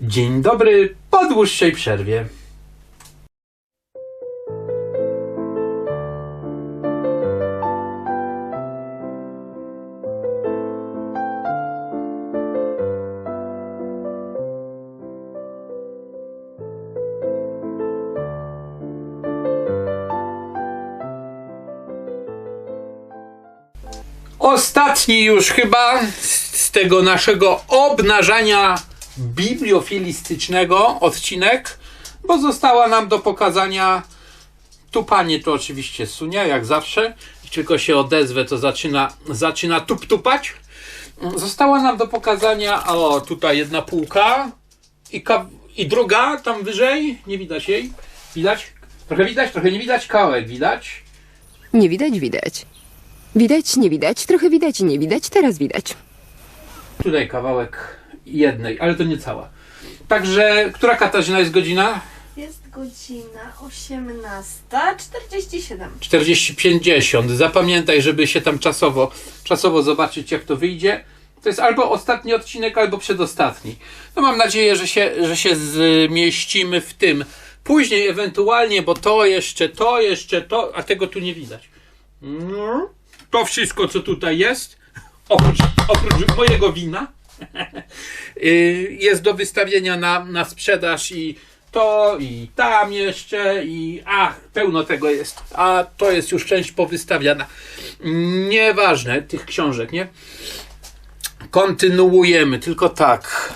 Dzień dobry po dłuższej przerwie. Ostatni już chyba z tego naszego obnażania bibliofilistycznego odcinek, bo została nam do pokazania tu panie to oczywiście sunia, jak zawsze. Tylko się odezwę, to zaczyna, zaczyna tup-tupać. Została nam do pokazania, o tutaj jedna półka i, i druga tam wyżej, nie widać jej. Widać? Trochę widać, trochę nie widać, kawałek widać. Nie widać, widać. Widać, nie widać, trochę widać i nie widać, teraz widać. Tutaj kawałek jednej, ale to nie cała. Także, która Katarzyna jest godzina? Jest godzina 18.47. 40-50. Zapamiętaj, żeby się tam czasowo, czasowo zobaczyć, jak to wyjdzie. To jest albo ostatni odcinek, albo przedostatni. No mam nadzieję, że się, że się zmieścimy w tym. Później ewentualnie, bo to jeszcze, to jeszcze, to, a tego tu nie widać. No, to wszystko, co tutaj jest, oprócz, oprócz mojego wina, jest do wystawienia na, na sprzedaż i to i tam jeszcze i ach, pełno tego jest, a to jest już część powystawiana. Nieważne tych książek, nie? Kontynuujemy, tylko tak.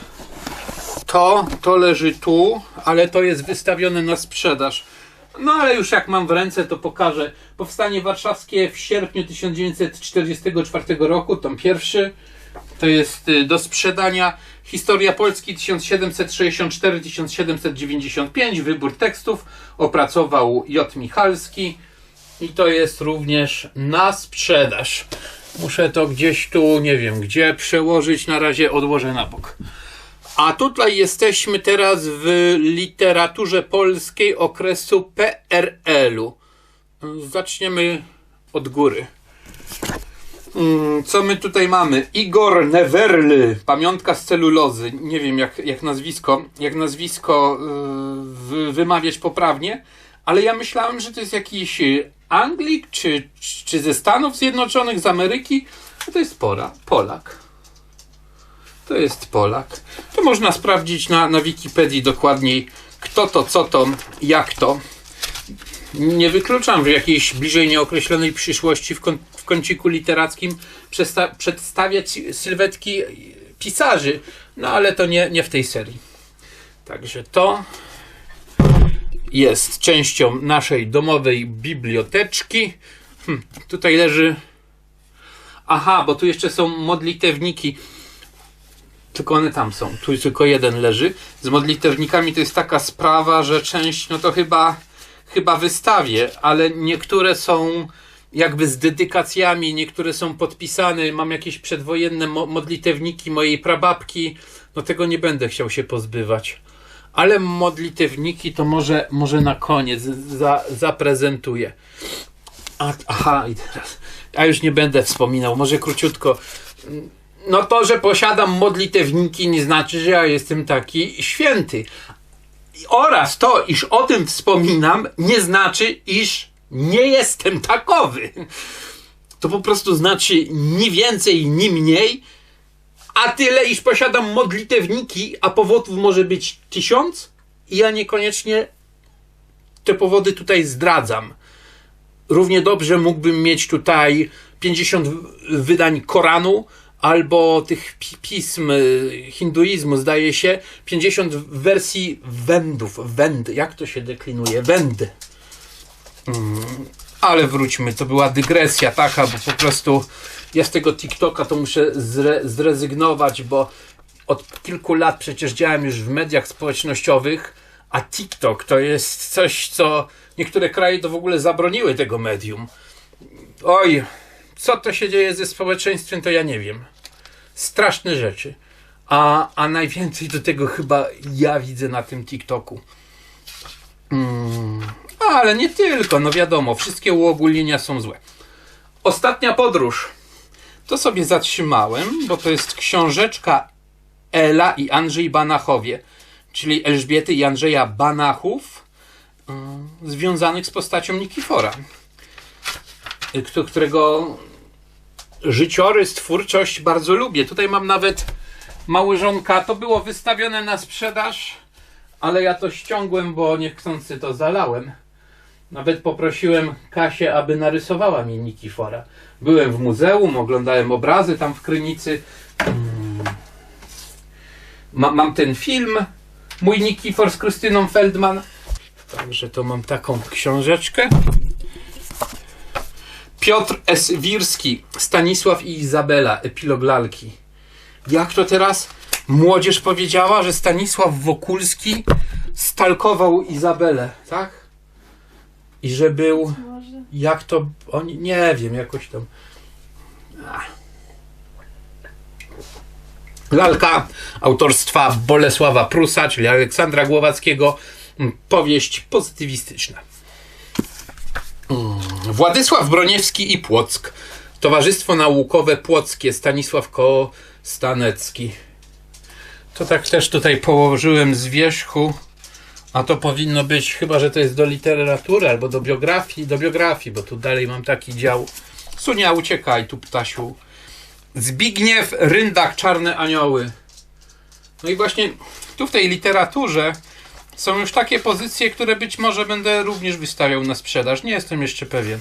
To, to leży tu, ale to jest wystawione na sprzedaż. No ale już jak mam w ręce, to pokażę. Powstanie warszawskie w sierpniu 1944 roku, tom pierwszy. To jest y, do sprzedania Historia Polski 1764-1795. Wybór tekstów opracował J. Michalski. I to jest również na sprzedaż. Muszę to gdzieś tu, nie wiem gdzie, przełożyć. Na razie odłożę na bok. A tutaj jesteśmy teraz w literaturze polskiej okresu PRL-u. Zaczniemy od góry. Mm, Co my tutaj mamy? Igor Newerly, pamiątka z celulozy. Nie wiem jak, jak nazwisko, jak nazwisko yy, wy- wymawiać poprawnie, ale ja myślałem, że to jest jakiś Anglik, czy, czy ze Stanów Zjednoczonych, z Ameryki. To jest Pora, Polak. To jest Polak. To można sprawdzić na, na Wikipedii dokładniej, kto to, co to, jak to. Nie wykluczam w jakiejś bliżej nieokreślonej przyszłości w, w kąciku literackim przedstawiać sylwetki pisarzy, no ale to nie, nie w tej serii. Także to jest częścią naszej domowej biblioteczki. Hm, tutaj leży. Aha, bo tu jeszcze są modlitewniki. Tylko one tam są. Tu tylko jeden leży. Z modlitewnikami to jest taka sprawa, że część, no to chyba, chyba wystawię, ale niektóre są jakby z dedykacjami, niektóre są podpisane. Mam jakieś przedwojenne mo- modlitewniki mojej prababki. No tego nie będę chciał się pozbywać. Ale modlitewniki to może, może na koniec za, zaprezentuję. A, aha, i teraz. Ja już nie będę wspominał, może króciutko. No to, że posiadam modlitewniki, nie znaczy, że ja jestem taki święty. Oraz to, iż o tym wspominam, nie znaczy, iż nie jestem takowy. To po prostu znaczy ni więcej, ni mniej, a tyle, iż posiadam modlitewniki, a powodów może być tysiąc, i ja niekoniecznie te powody tutaj zdradzam. Równie dobrze mógłbym mieć tutaj 50 wydań Koranu, albo tych pi- pism y, hinduizmu, zdaje się, 50 wersji wendów. Wend, jak to się deklinuje? Wend. Mm, ale wróćmy, to była dygresja taka, bo po prostu ja z tego TikToka to muszę zre, zrezygnować, bo od kilku lat przecież działam już w mediach społecznościowych, a TikTok to jest coś, co niektóre kraje to w ogóle zabroniły tego medium. Oj, co to się dzieje ze społeczeństwem, to ja nie wiem. Straszne rzeczy. A, a najwięcej do tego chyba ja widzę na tym TikToku. Mm, ale nie tylko, no wiadomo, wszystkie uogólnienia są złe. Ostatnia podróż. To sobie zatrzymałem, bo to jest książeczka Ela i Andrzej Banachowie. czyli Elżbiety i Andrzeja Banachów, y, związanych z postacią Nikifora, y, którego życiorys, twórczość bardzo lubię. Tutaj mam nawet małżonka. To było wystawione na sprzedaż, ale ja to ściągłem, bo niechcący to zalałem. Nawet poprosiłem Kasię, aby narysowała mi Nikifora. Byłem w muzeum, oglądałem obrazy tam w Krynicy. Mm. Ma, mam ten film, mój Nikifor z Krystyną Feldman. Także to mam taką książeczkę. Piotr S. Wirski, Stanisław i Izabela, epilog lalki. Jak to teraz młodzież powiedziała, że Stanisław Wokulski stalkował Izabelę, tak? I że był. Może. Jak to. Oni. Nie wiem, jakoś tam. Lalka autorstwa Bolesława Prusa, czyli Aleksandra Głowackiego. Powieść pozytywistyczna. Mm, Władysław Broniewski i Płock. Towarzystwo Naukowe Płockie. Stanisław Kostanecki. To tak też tutaj położyłem z wierzchu. A to powinno być, chyba że to jest do literatury albo do biografii, do biografii, bo tu dalej mam taki dział. Sunia, uciekaj tu, ptasiu. Zbigniew Ryndak, Czarne Anioły. No i właśnie tu w tej literaturze są już takie pozycje, które być może będę również wystawiał na sprzedaż. Nie jestem jeszcze pewien.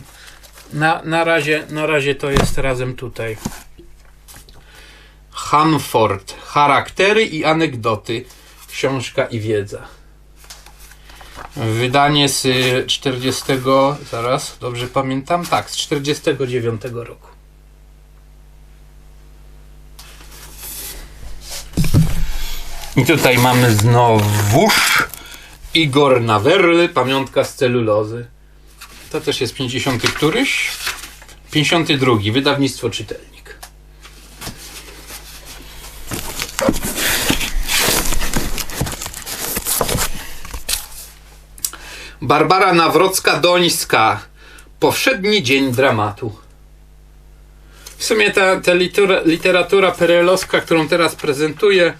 Na, na, razie, na razie to jest razem tutaj. Hanford. Charaktery i anegdoty. Książka i wiedza. Wydanie z y, 40. Zaraz, dobrze pamiętam? Tak, z 49 roku. I tutaj mamy znowuż Igor Nawerly, pamiątka z celulozy. To też jest 50 któryś? 52, wydawnictwo czytelnik. Barbara Nawrocka-Dońska. Powszedni dzień dramatu. W sumie ta, ta litera, literatura perelowska, którą teraz prezentuję,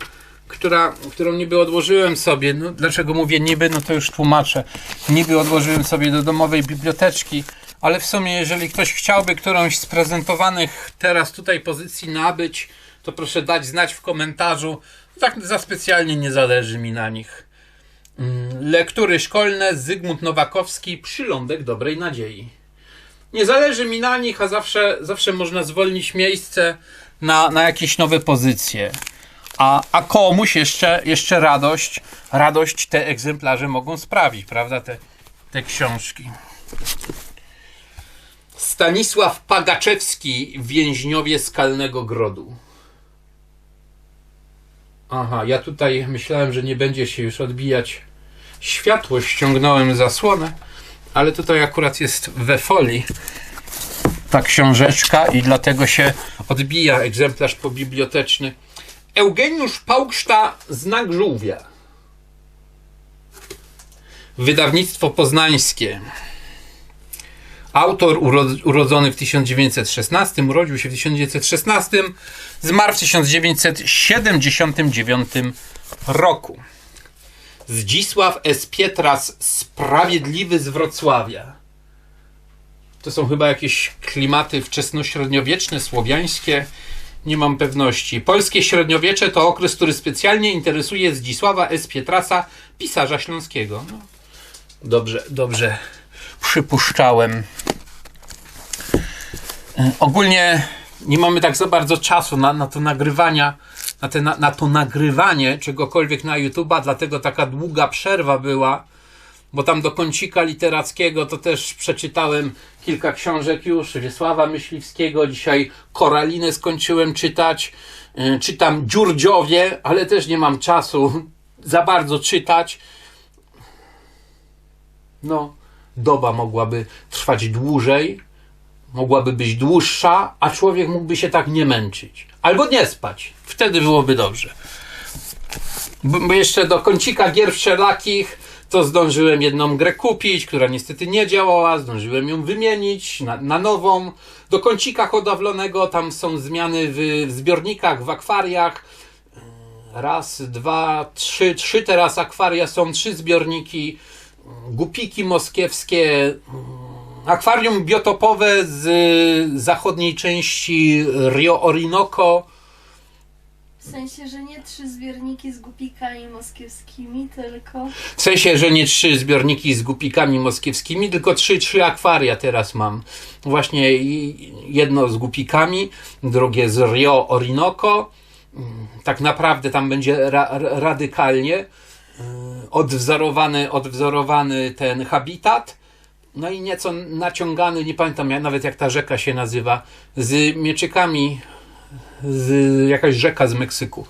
która, którą niby odłożyłem sobie, no dlaczego mówię niby, no to już tłumaczę. Niby odłożyłem sobie do domowej biblioteczki, ale w sumie jeżeli ktoś chciałby którąś z prezentowanych teraz tutaj pozycji nabyć, to proszę dać znać w komentarzu. Tak za specjalnie nie zależy mi na nich. Mm, Lektury szkolne Zygmunt Nowakowski Przylądek Dobrej Nadziei. Nie zależy mi na nich, a zawsze, zawsze można zwolnić miejsce na, na jakieś nowe pozycje. A, a komuś jeszcze, jeszcze radość, radość te egzemplarze mogą sprawić, prawda? Te, te książki. Stanisław Pagaczewski, Więźniowie Skalnego Grodu. Aha, ja tutaj myślałem, że nie będzie się już odbijać światło, ściągnąłem zasłonę, ale tutaj akurat jest we folii ta książeczka i dlatego się odbija egzemplarz pobiblioteczny. Eugeniusz Pałkszta, Znak Żółwia. Wydawnictwo poznańskie. Autor uro- urodzony w 1916, urodził się w 1916, zmarł w 1979 roku. Zdzisław S. Pietras, Sprawiedliwy z Wrocławia. To są chyba jakieś klimaty wczesnośredniowieczne, słowiańskie. Nie mam pewności. Polskie średniowiecze to okres, który specjalnie interesuje Zdzisława S. Pietrasa, pisarza śląskiego. No, dobrze, dobrze przypuszczałem. E, Ogólnie nie mamy tak za bardzo czasu na, na to nagrywania, na, te, na, na to nagrywanie czegokolwiek na YouTube'a, dlatego taka długa przerwa była, bo tam do kącika literackiego to też przeczytałem kilka książek już, Wiesława Myśliwskiego, dzisiaj Koralinę skończyłem czytać, Yy, czytam Dziurdziowie, ale też nie mam czasu za bardzo czytać. No, doba mogłaby trwać dłużej, mogłaby być dłuższa, a człowiek mógłby się tak nie męczyć. Albo nie spać. Wtedy byłoby dobrze. Bo jeszcze do kącika gier wszelakich to zdążyłem jedną grę kupić, która niestety nie działała, zdążyłem ją wymienić na, na nową. Do kącika hodowlonego tam są zmiany w, w zbiornikach, w akwariach. raz, dwa, trzy, trzy teraz akwaria są, trzy zbiorniki, gupiki moskiewskie, mm, akwarium biotopowe z zachodniej części Rio Orinoco. W sensie, że nie trzy zbiorniki z gupikami moskiewskimi, tylko W sensie, że nie trzy zbiorniki z gupikami moskiewskimi, tylko trzy, trzy akwaria teraz mam. Właśnie jedno z gupikami, drugie z Rio Orinoco. Mm, Tak naprawdę tam będzie ra, ra- radykalnie yy, odwzorowany, odwzorowany ten habitat. No i nieco naciągany, nie pamiętam nawet jak ta rzeka się nazywa, z mieczykami, z jakaś rzeka z Meksyku.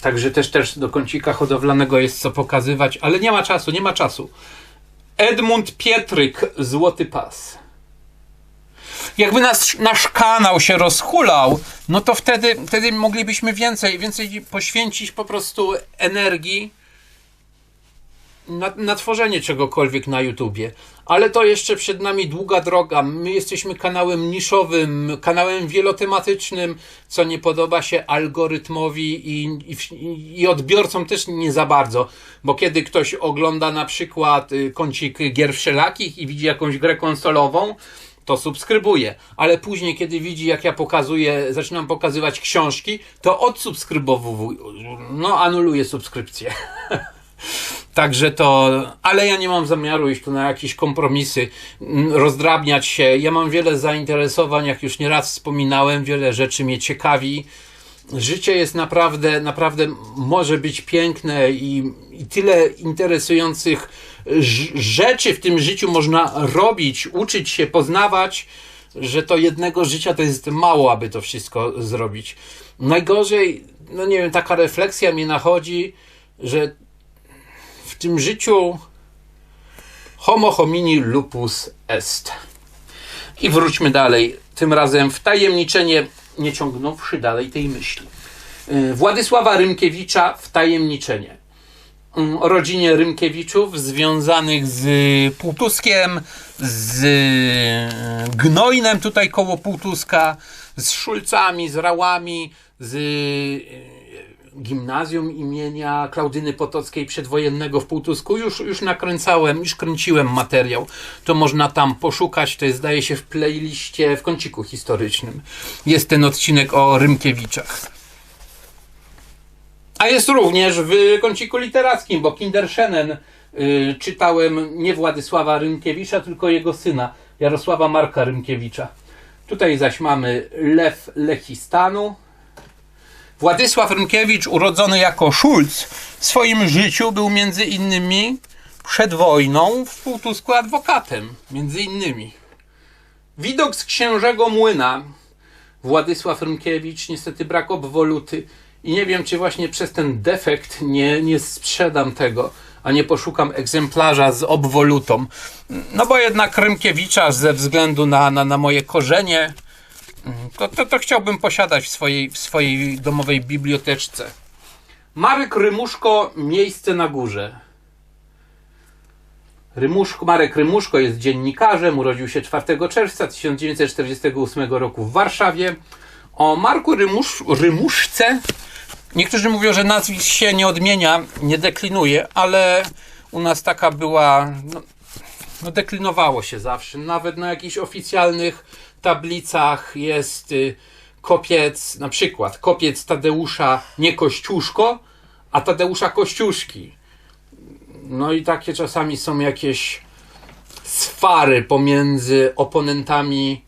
Także też, też do kącika hodowlanego jest co pokazywać, ale nie ma czasu, nie ma czasu. Edmund Pietryk, Złoty Pas. Jakby nasz, nasz kanał się rozhulał, no to wtedy, wtedy moglibyśmy więcej, więcej poświęcić po prostu energii na, na tworzenie czegokolwiek na YouTubie. Ale to jeszcze przed nami długa droga. My jesteśmy kanałem niszowym, kanałem wielotematycznym, co nie podoba się algorytmowi i, i, i odbiorcom też nie za bardzo. Bo kiedy ktoś ogląda na przykład y, kącik gier wszelakich i widzi jakąś grę konsolową, to subskrybuje, ale później, kiedy widzi, jak ja pokazuję, zaczynam pokazywać książki, to odsubskrybowuje, no anuluje subskrypcję. Także to, ale ja nie mam zamiaru iść tu na jakieś kompromisy, rozdrabniać się. Ja mam wiele zainteresowań, jak już nieraz wspominałem, wiele rzeczy mnie ciekawi. Życie jest naprawdę, naprawdę może być piękne i, i tyle interesujących rzeczy w tym życiu można robić, uczyć się, poznawać, że to jednego życia to jest mało, aby to wszystko zrobić. Najgorzej, no nie wiem, taka refleksja mnie nachodzi, że tym życiu homo homini lupus est. I wróćmy dalej, tym razem w tajemniczenie, nie ciągnąwszy dalej tej myśli. Yy, Władysława Rymkiewicza w tajemniczenie. O rodzinie Rymkiewiczów związanych z Półtuskiem, z yy, Gnojnem tutaj koło Półtuska, z Szulcami, z Rałami, z yy, gimnazjum imienia Klaudyny Potockiej przedwojennego w Półtusku. Już, już nakręcałem, już kręciłem materiał. To można tam poszukać. To jest, zdaje się, w playliście w kąciku historycznym. Jest ten odcinek o Rymkiewiczach. A jest również w kąciku literackim, bo Kinderszenen y, czytałem nie Władysława Rymkiewicza, tylko jego syna, Jarosława Marka Rymkiewicza. Tutaj zaś mamy Lew Lechistanu, Władysław Rynkiewicz, urodzony jako Szulc, w swoim życiu był między innymi przed wojną w Półtusku adwokatem. Między innymi. Widok z księżego młyna. Władysław Rynkiewicz, niestety brak obwoluty. I nie wiem, czy właśnie przez ten defekt nie, nie sprzedam tego, a nie poszukam egzemplarza z obwolutą. No bo jednak Rymkiewicza ze względu na, na, na moje korzenie to, to, to chciałbym posiadać w swojej, w swojej domowej biblioteczce. Marek Rymuszko, Miejsce na górze. Rymuszko, Marek Rymuszko jest dziennikarzem, urodził się 4 czerwca 1948 roku w Warszawie. O Marku Rymusz, Rymuszce niektórzy mówią, że nazwisk się nie odmienia, nie deklinuje, ale u nas taka była, no, no deklinowało się zawsze. Nawet na jakichś oficjalnych tablicach jest y, kopiec, na przykład kopiec Tadeusza nie Kościuszko, a Tadeusza Kościuszki. No i takie czasami są jakieś swary pomiędzy oponentami.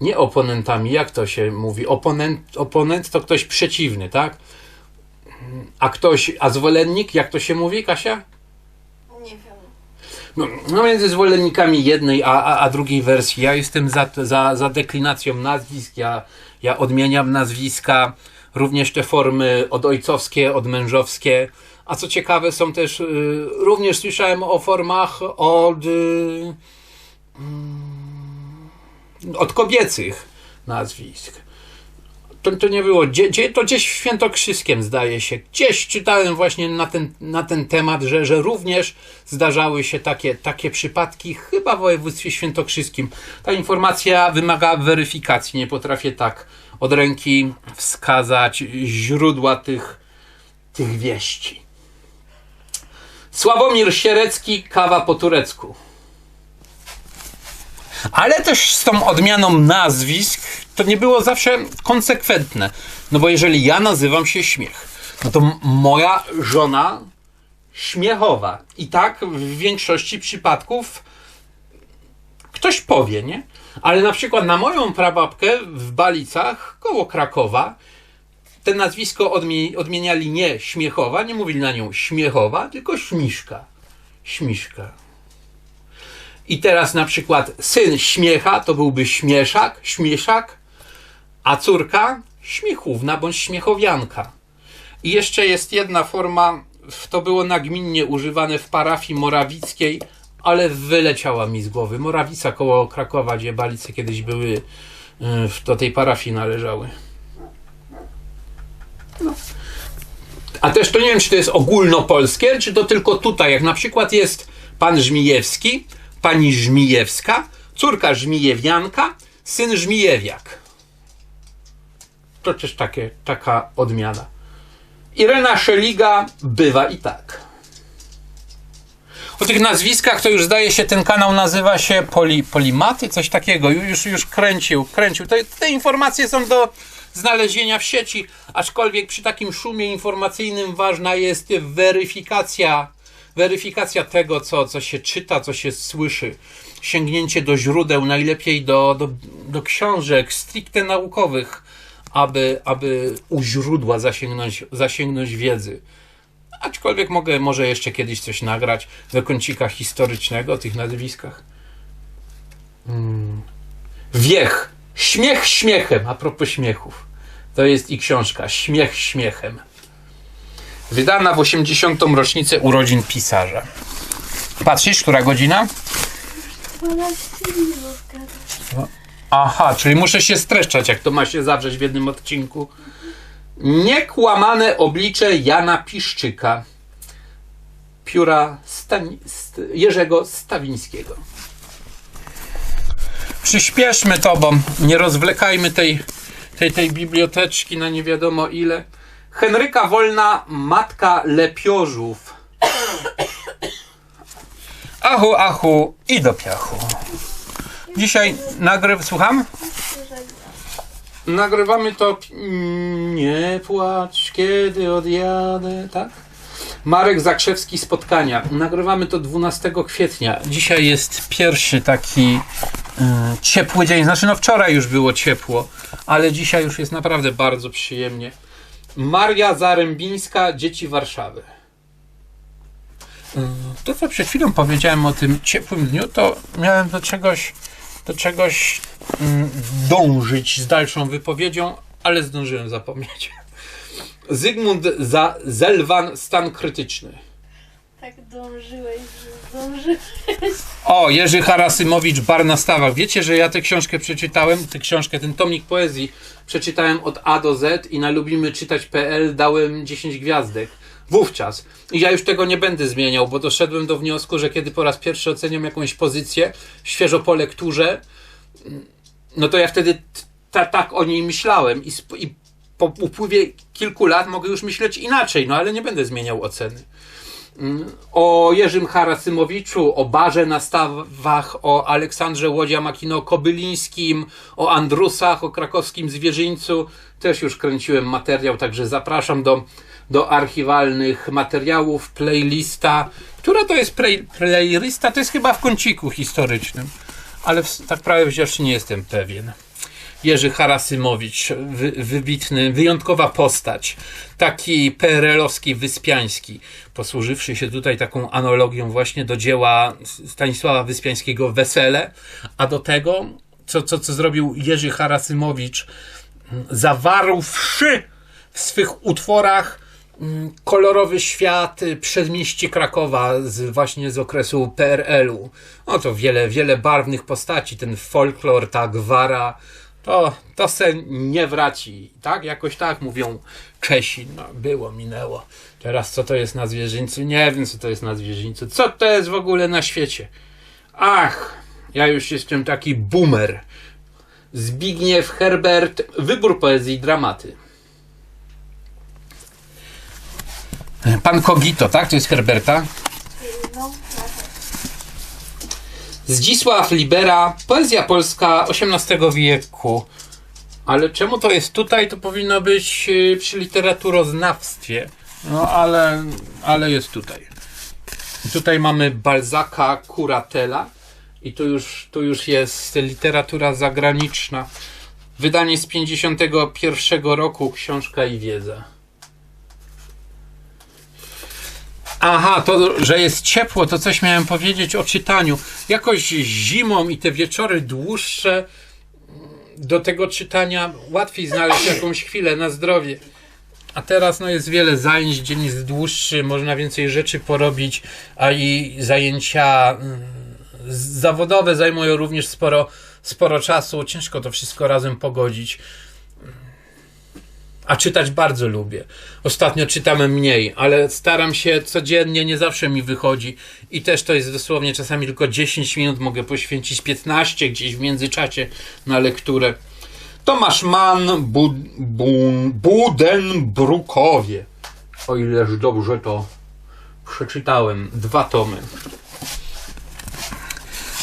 Nie oponentami, jak to się mówi? Oponent, oponent to ktoś przeciwny, tak? A ktoś, a zwolennik, jak to się mówi, Kasia? No, no między zwolennikami jednej a, a, a drugiej wersji. Ja jestem za, za, za deklinacją nazwisk, ja, ja odmieniam nazwiska, również te formy odojcowskie, odmężowskie. A co ciekawe, są też, y, również słyszałem o formach od, y, mm, od kobiecych nazwisk. To, to nie było, gdzie, gdzie, to gdzieś w Świętokrzyskiem zdaje się. Gdzieś czytałem właśnie na ten, na ten temat, że, że również zdarzały się takie, takie przypadki, chyba w województwie świętokrzyskim. Ta informacja wymaga weryfikacji, nie potrafię tak od ręki wskazać źródła tych, tych wieści. Sławomir Sierecki, kawa po turecku. Ale też z tą odmianą nazwisk to nie było zawsze konsekwentne. No bo jeżeli ja nazywam się Śmiech, no to moja żona Śmiechowa. I tak w większości przypadków ktoś powie, nie? Ale na przykład na moją prababkę w Balicach, koło Krakowa, te nazwisko odmi- odmieniali nie Śmiechowa, nie mówili na nią Śmiechowa, tylko Śmiszka. Śmiszka. I teraz na przykład syn Śmiecha to byłby Śmieszak, Śmieszak, a córka Śmiechówna bądź Śmiechowianka. I jeszcze jest jedna forma, to było nagminnie używane w parafii morawickiej, ale wyleciała mi z głowy. Morawica koło Krakowa, gdzie Balice kiedyś były, y, do tej parafii należały. No. A też to nie wiem, czy to jest ogólnopolskie, czy to tylko tutaj, jak na przykład jest pan Żmijewski, pani Żmijewska, córka Żmijewianka, syn Żmijewiak. To też takie, taka odmiana. Irena Szeliga bywa i tak. O tych nazwiskach to już zdaje się ten kanał nazywa się Poli, Polimaty, coś takiego. Już, już kręcił, kręcił. Te, te informacje są do znalezienia w sieci, aczkolwiek przy takim szumie informacyjnym ważna jest weryfikacja, weryfikacja tego, co, co się czyta, co się słyszy. Sięgnięcie do źródeł, najlepiej do, do, do książek stricte naukowych, aby, aby u źródła zasięgnąć, zasięgnąć wiedzy. Aczkolwiek mogę może jeszcze kiedyś coś nagrać do kącika historycznego o tych nazwiskach. Mm. Wiech. Śmiech śmiechem. A propos śmiechów. To jest i książka Śmiech śmiechem. Wydana w 80. rocznicę urodzin pisarza. Patrzysz, która godzina? 12 minut gada. Aha, czyli muszę się streszczać, jak to ma się zawrzeć w jednym odcinku. Niekłamane oblicze Jana Piszczyka. Pióra Stań, Jerzego Stawińskiego. Przyspieszmy to, bo nie rozwlekajmy tej, tej, tej biblioteczki na nie wiadomo ile. Henryka Wolna, matka lepiożów. Achu, achu i do piachu. Dzisiaj nagryw... Słucham? Nagrywamy to. Nie płacz, kiedy odjadę, tak? Marek Zakrzewski spotkania. Nagrywamy to 12 kwietnia. Dzisiaj jest pierwszy taki y, ciepły dzień. Znaczy, no wczoraj już było ciepło, ale dzisiaj już jest naprawdę bardzo przyjemnie. Maria Zarębińska, dzieci Warszawy. To, co przed chwilą powiedziałem o tym ciepłym dniu, to miałem do czegoś, do czegoś mm, dążyć z dalszą wypowiedzią, ale zdążyłem zapomnieć. Zygmunt za Zelwan, stan krytyczny. Tak dążyłeś, że dążyłeś. O, Jerzy Harasymowicz, Bar na stawach. Wiecie, że ja tę książkę przeczytałem, tę książkę, ten tomik poezji przeczytałem od A do Z i na lubimy czytać.pl dałem 10 gwiazdek. Wówczas. I ja już tego nie będę zmieniał, bo doszedłem do wniosku, że kiedy po raz pierwszy oceniam jakąś pozycję, świeżo po lekturze, no to ja wtedy tak o niej myślałem i, i po upływie kilku lat mogę już myśleć inaczej, no ale nie będę zmieniał oceny. O Jerzym Harasymowiczu, o Barze na stawach, o Aleksandrze Łodzia-Makino-Kobylińskim, o Andrusach, o krakowskim zwierzyńcu też już kręciłem materiał, także zapraszam do, do archiwalnych materiałów, playlista. Która to jest play, playlista? To jest chyba w kąciku historycznym, ale w, tak prawie wziąwszy nie jestem pewien. Jerzy Harasymowicz, wy, wybitny, wyjątkowa postać, taki PRL-owski Wyspiański, posłużywszy się tutaj taką analogią właśnie do dzieła Stanisława Wyspiańskiego Wesele, a do tego, co, co, co zrobił Jerzy Harasymowicz, zawarłszy w swych utworach mm, kolorowy świat y, przedmieści Krakowa z, właśnie z okresu PRL-u. No to wiele, wiele barwnych postaci, ten folklor, ta gwara, to, to se nie wraci. Tak? Jakoś tak mówią Czesi. No, było, minęło. Teraz co to jest na zwierzyńcu? Nie wiem, co to jest na zwierzyńcu. Co to jest w ogóle na świecie? Ach, ja już jestem taki boomer. Zbigniew Herbert, wybór poezji dramaty. Pan Kogito, tak? To jest Herberta. No, Zdzisław Libera, poezja polska XVIII wieku. Ale czemu to jest tutaj? To powinno być y, przy literaturoznawstwie. No ale, ale jest tutaj. Tutaj mamy Balzaka, Kuratela i tu już, tu już jest literatura zagraniczna. Wydanie z 51 roku, książka i wiedza. Aha, to, że jest ciepło, to coś miałem powiedzieć o czytaniu. Jakoś zimą i te wieczory dłuższe do tego czytania łatwiej znaleźć jakąś chwilę na zdrowie. A teraz no, jest wiele zajęć, dzień jest dłuższy, można więcej rzeczy porobić, a i zajęcia mm, zawodowe zajmują również sporo, sporo czasu. Ciężko to wszystko razem pogodzić. A czytać bardzo lubię. Ostatnio czytałem mniej, ale staram się codziennie, nie zawsze mi wychodzi. I też to jest dosłownie czasami tylko 10 minut, mogę poświęcić 15 gdzieś w międzyczasie na lekturę. Tomasz Mann, Bu, Bu, Budenbrukowie. O ileż dobrze to przeczytałem. Dwa tomy.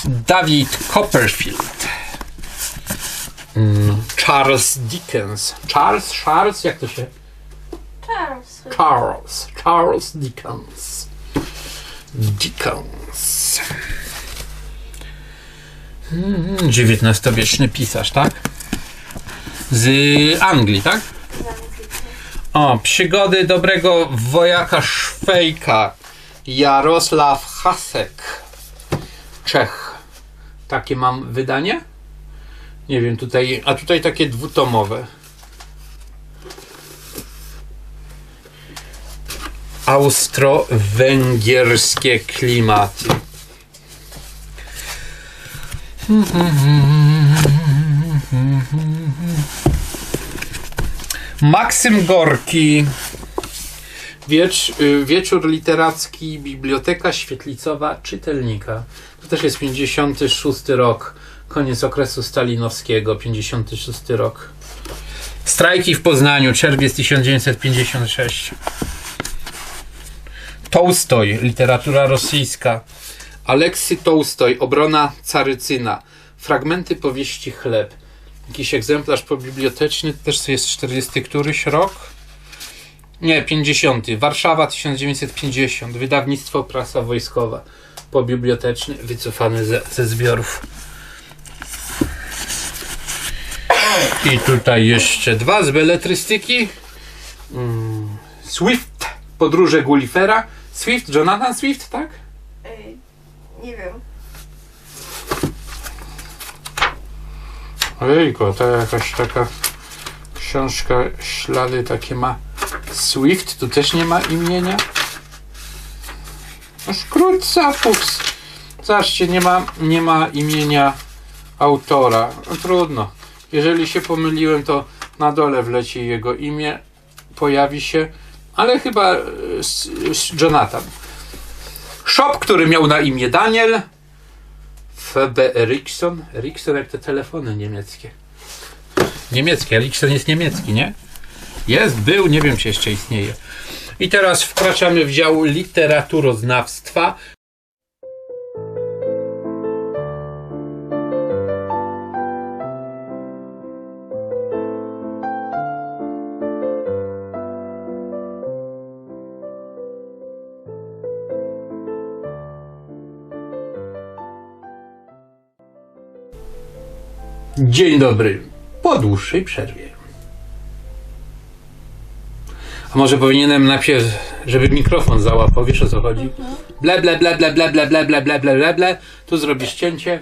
Dawid Copperfield. Charles Dickens. Charles, Charles, jak to się? Charles. Charles. Charles Dickens. Dickens. XIX-wieczny pisarz, tak? Z Anglii, tak? O, przygody dobrego wojaka Szwejka. Jarosław Hasek. Czech. Takie mam wydanie? Nie wiem, tutaj, a tutaj takie dwutomowe. Austro-węgierskie klimaty. Maksym Gorki. Wiecz, y, wieczór literacki, Biblioteka Świetlicowa Czytelnika. To też jest 56 rok, koniec okresu stalinowskiego, 56 rok. Strajki w Poznaniu, czerwiec 1956. Tołstoj, literatura rosyjska. Aleksy Tołstoj, obrona carycyna. Fragmenty powieści Chleb. Jakiś egzemplarz pobiblioteczny, też to jest 40 któryś rok? Nie, 50. Warszawa 1950. Wydawnictwo Prasa Wojskowa. Pobiblioteczny, wycofany ze, ze zbiorów. I tutaj jeszcze dwa z beletrystyki. Mm, Swift, podróże Gullifera. Swift, Jonathan Swift, tak? Ej, nie wiem. Ojejku, to jakaś taka książka, ślady takie ma. Swift, tu też nie ma imienia. No Szkrótca, fuks. Zobaczcie, nie ma, nie ma imienia autora. No, trudno. Jeżeli się pomyliłem, to na dole wleci jego imię, pojawi się, ale chyba e, Jonathan. Shop, który miał na imię Daniel. FB Ericsson. Ericsson jak te telefony niemieckie. Niemieckie, Ericsson jest niemiecki, nie? Jest, był, nie wiem czy jeszcze istnieje. I teraz wkraczamy w dział literaturoznawstwa. Dzień dobry. Po dłuższej przerwie. A może powinienem najpierw, żeby mikrofon załapał, wiesz o co chodzi? Ble, ble, ble, ble, ble, ble, ble, ble, ble, ble, ble, ble. Tu zrobisz cięcie.